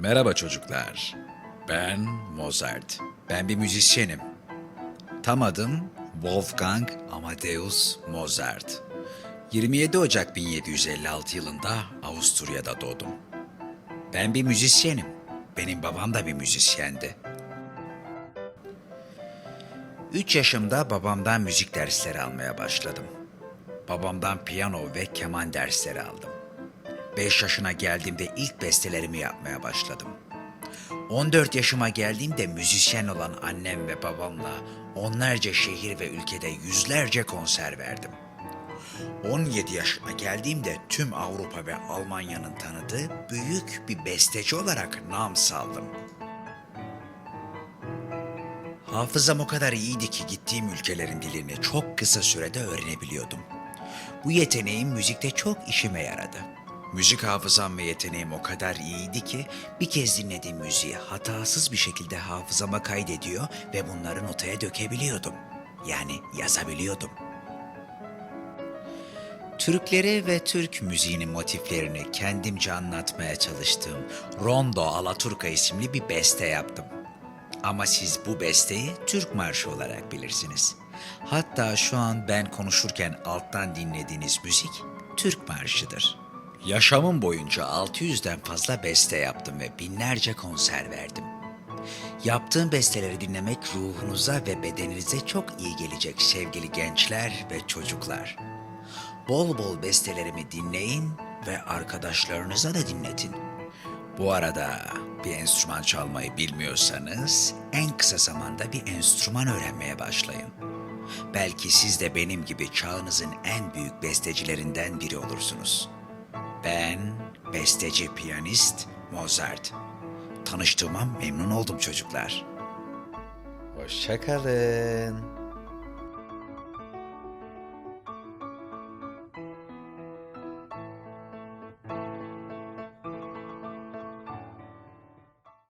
Merhaba çocuklar. Ben Mozart. Ben bir müzisyenim. Tam adım Wolfgang Amadeus Mozart. 27 Ocak 1756 yılında Avusturya'da doğdum. Ben bir müzisyenim. Benim babam da bir müzisyendi. 3 yaşımda babamdan müzik dersleri almaya başladım. Babamdan piyano ve keman dersleri aldım. 5 yaşına geldiğimde ilk bestelerimi yapmaya başladım. 14 yaşıma geldiğimde müzisyen olan annem ve babamla onlarca şehir ve ülkede yüzlerce konser verdim. 17 yaşıma geldiğimde tüm Avrupa ve Almanya'nın tanıdığı büyük bir besteci olarak nam saldım. Hafızam o kadar iyiydi ki gittiğim ülkelerin dilini çok kısa sürede öğrenebiliyordum. Bu yeteneğim müzikte çok işime yaradı. Müzik hafızam ve yeteneğim o kadar iyiydi ki bir kez dinlediğim müziği hatasız bir şekilde hafızama kaydediyor ve bunları notaya dökebiliyordum. Yani yazabiliyordum. Türkleri ve Türk müziğinin motiflerini kendimce anlatmaya çalıştığım Rondo Alaturka isimli bir beste yaptım. Ama siz bu besteyi Türk Marşı olarak bilirsiniz. Hatta şu an ben konuşurken alttan dinlediğiniz müzik Türk Marşı'dır. Yaşamım boyunca 600'den fazla beste yaptım ve binlerce konser verdim. Yaptığım besteleri dinlemek ruhunuza ve bedeninize çok iyi gelecek sevgili gençler ve çocuklar. Bol bol bestelerimi dinleyin ve arkadaşlarınıza da dinletin. Bu arada bir enstrüman çalmayı bilmiyorsanız en kısa zamanda bir enstrüman öğrenmeye başlayın. Belki siz de benim gibi çağınızın en büyük bestecilerinden biri olursunuz. Ben besteci piyanist Mozart. Tanıştığıma memnun oldum çocuklar. Hoşçakalın.